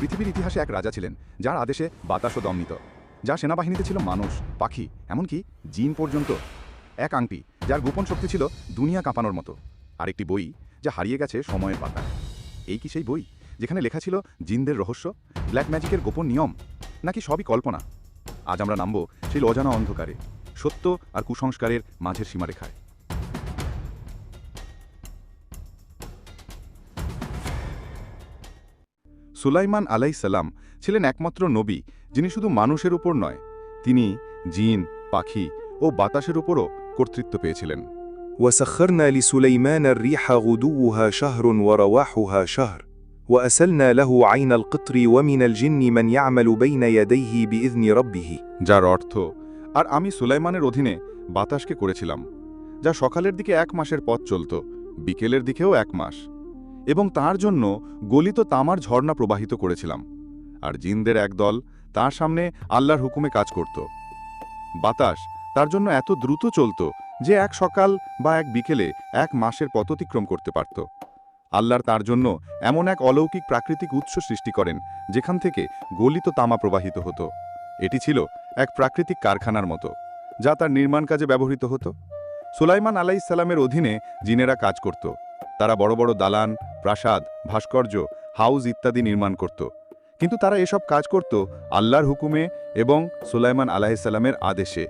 পৃথিবীর ইতিহাসে এক রাজা ছিলেন, যার আদেশে বাতাসও দম নিত। যা সেনাবাহিনীতে ছিল মানুষ, পাখি, এমনকি জিন পর্যন্ত। এক আংটি, যার গোপন শক্তি ছিল দুনিয়া কাঁপানোর মতো। আরেকটি বই, যা হারিয়ে গেছে সময়ের পাতা এই কি সেই বই, যেখানে লেখা ছিল জিনদের রহস্য, ব্ল্যাক ম্যাজিকের গোপন নিয়ম, নাকি সবই কল্পনা? আজ আমরা নামব সেই অজানা অন্ধকারে, সত্য আর কুসংস্কারের মাঝের সীমারেখায়। সুলাইমান আলাইসাল্লাম ছিলেন একমাত্র নবী যিনি শুধু মানুষের উপর নয় তিনি জিন পাখি ও বাতাসের উপরও কর্তৃত্ব পেয়েছিলেন وسخرنا لسليمان الريح غدوها شهر ورواحها شهر وأسلنا له عين القطر ومن الجن من يعمل بين يديه بإذن ربه যার অর্থ আর আমি সুলাইমানের অধীনে বাতাসকে করেছিলাম যা সকালের দিকে এক মাসের পথ চলত বিকেলের দিকেও এক মাস এবং তার জন্য গলিত তামার ঝর্ণা প্রবাহিত করেছিলাম। আর জিনদের এক দল তার সামনে আল্লাহর হুকুমে কাজ করত। বাতাস তার জন্য এত দ্রুত চলত যে এক সকাল বা এক বিকেলে এক মাসের পথ অতিক্রম করতে পারত। আল্লাহর তার জন্য এমন এক অলৌকিক প্রাকৃতিক উৎস সৃষ্টি করেন, যেখান থেকে গলিত তামা প্রবাহিত হতো। এটি ছিল এক প্রাকৃতিক কারখানার মতো, যা তার নির্মাণ কাজে ব্যবহৃত হতো। সুলাইমান আলাইসাল্লামের অধীনে জিনেরা কাজ করত। তারা বড় বড় দালান, প্রাসাদ, ভাস্কর্য, হাউস ইত্যাদি নির্মাণ করত। কিন্তু তারা এসব কাজ করত আল্লাহর হুকুমে এবং সুলাইমান আলাইসাল্লামের আদেশে,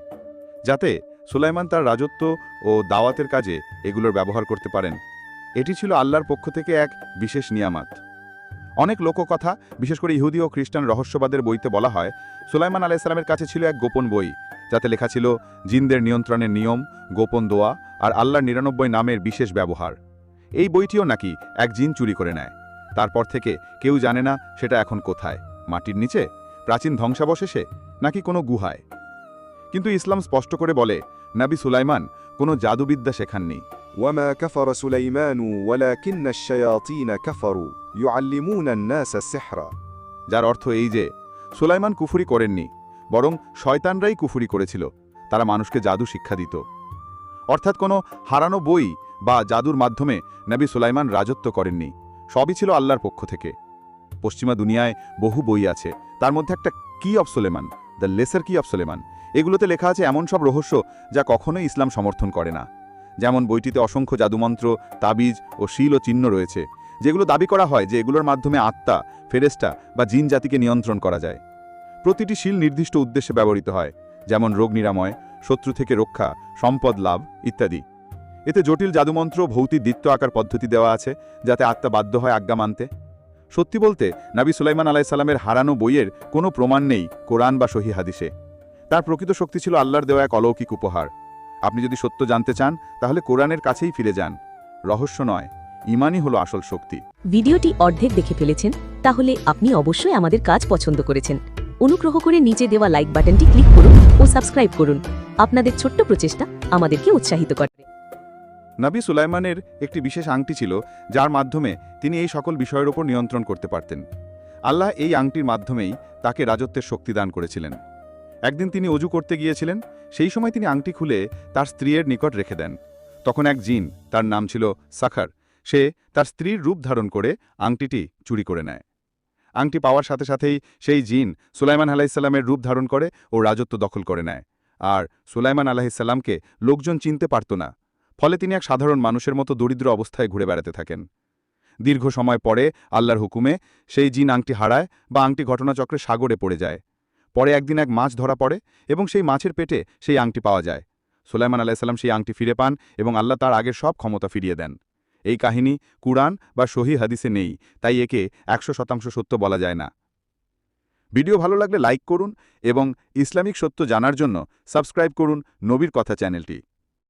যাতে সুলাইমান তার রাজত্ব ও দাওয়াতের কাজে এগুলোর ব্যবহার করতে পারেন। এটি ছিল আল্লাহর পক্ষ থেকে এক বিশেষ নিয়ামাত। অনেক লোককথা, বিশেষ করে ইহুদি ও খ্রিস্টান রহস্যবাদের বইতে বলা হয়, সুলাইমান আলাইসালামের কাছে ছিল এক গোপন বই, যাতে লেখা ছিল, জিনদের নিয়ন্ত্রণের নিয়ম, গোপন দোয়া আর আল্লাহর নিরানব্বই নামের বিশেষ ব্যবহার। এই বইটিও নাকি এক জিন চুরি করে নেয় তারপর থেকে কেউ জানে না সেটা এখন কোথায় মাটির নিচে প্রাচীন ধ্বংসাবশেষে নাকি কোনো গুহায় কিন্তু ইসলাম স্পষ্ট করে বলে নাবি সুলাইমান কোনো জাদুবিদ্যা শেখাননি وما كفر سليمان ولكن الشياطين كفروا يعلمون الناس السحر যার অর্থ এই যে সুলাইমান কুফুরি করেননি বরং শয়তানরাই কুফুরি করেছিল তারা মানুষকে জাদু শিক্ষা দিত অর্থাৎ কোনো হারানো বই বা জাদুর মাধ্যমে নবী সুলাইমান রাজত্ব করেননি। সবই ছিল আল্লাহর পক্ষ থেকে। পশ্চিমা দুনিয়ায় বহু বই আছে। তার মধ্যে একটা key of Solomon? The lesser key of Solomon? এগুলোতে লেখা আছে এমন সব রহস্য যা কখনোই ইসলাম সমর্থন করে না। যেমন বইটিতে অসংখ্য জাদুমন্ত্র, তাবিজ ও শিল ও চিহ্ন রয়েছে, যেগুলো দাবি করা হয় যে এগুলোর মাধ্যমে আত্মা ফেরেস্টা বা জিন জাতিকে নিয়ন্ত্রণ করা যায়। প্রতিটি শিল নির্দিষ্ট উদ্দেশ্যে ব্যবহৃত হয়, যেমন রোগ নিরাময়, শত্রু থেকে রক্ষা, সম্পদ লাভ ইত্যাদি। এতে জটিল জাদুমন্ত্র, ভৌতিক দিত্য আকার পদ্ধতি দেওয়া আছে, যাতে আত্মা বাধ্য হয় আজ্ঞা মানতে। সত্যি বলতে, নাবি সুলাইমান আলাইসাল্লামের হারানো বইয়ের কোনো প্রমাণ নেই কোরআন বা সহি হাদিসে। তার প্রকৃত শক্তি ছিল আল্লাহর দেওয়া এক অলৌকিক উপহার। আপনি যদি সত্য জানতে চান, তাহলে কোরআনের কাছেই ফিরে যান। রহস্য নয়, ইমানই হলো আসল শক্তি। ভিডিওটি অর্ধেক দেখে ফেলেছেন, তাহলে আপনি অবশ্যই আমাদের কাজ পছন্দ করেছেন। অনুগ্রহ করে নিচে দেওয়া লাইক বাটনটি ক্লিক করুন ও সাবস্ক্রাইব করুন। আপনাদের ছোট্ট প্রচেষ্টা আমাদেরকে উৎসাহিত করে। নবী সুলাইমানের একটি বিশেষ আংটি ছিল, যার মাধ্যমে তিনি এই সকল বিষয়ের ওপর নিয়ন্ত্রণ করতে পারতেন। আল্লাহ এই আংটির মাধ্যমেই তাকে রাজত্বের শক্তি দান করেছিলেন। একদিন তিনি অজু করতে গিয়েছিলেন, সেই সময় তিনি আংটি খুলে তার স্ত্রীর নিকট রেখে দেন। তখন এক জিন, তার নাম ছিল সাখার, সে তার স্ত্রীর রূপ ধারণ করে আংটিটি চুরি করে নেয়। আংটি পাওয়ার সাথে সাথেই সেই জিন সুলাইমান আলাহিসাল্লামের রূপ ধারণ করে ও রাজত্ব দখল করে নেয়। আর সুলাইমান আলাহিসাল্লামকে লোকজন চিনতে পারত না। ফলে তিনি এক সাধারণ মানুষের মতো দরিদ্র অবস্থায় ঘুরে বেড়াতে থাকেন। দীর্ঘ সময় পরে আল্লাহর হুকুমে সেই জিন আংটি হারায় বা আংটি ঘটনাচক্রে সাগরে পড়ে যায়। পরে একদিন এক মাছ ধরা পড়ে এবং সেই মাছের পেটে সেই আংটি পাওয়া যায়। সুলাইমান আলাইসাল্লাম সেই আংটি ফিরে পান এবং আল্লাহ তার আগের সব ক্ষমতা ফিরিয়ে দেন। এই কাহিনী কুরআন বা সহি হাদিসে নেই, তাই একে একশো শতাংশ সত্য বলা যায় না। ভিডিও ভালো লাগলে লাইক করুন এবং ইসলামিক সত্য জানার জন্য সাবস্ক্রাইব করুন নবীর কথা চ্যানেলটি।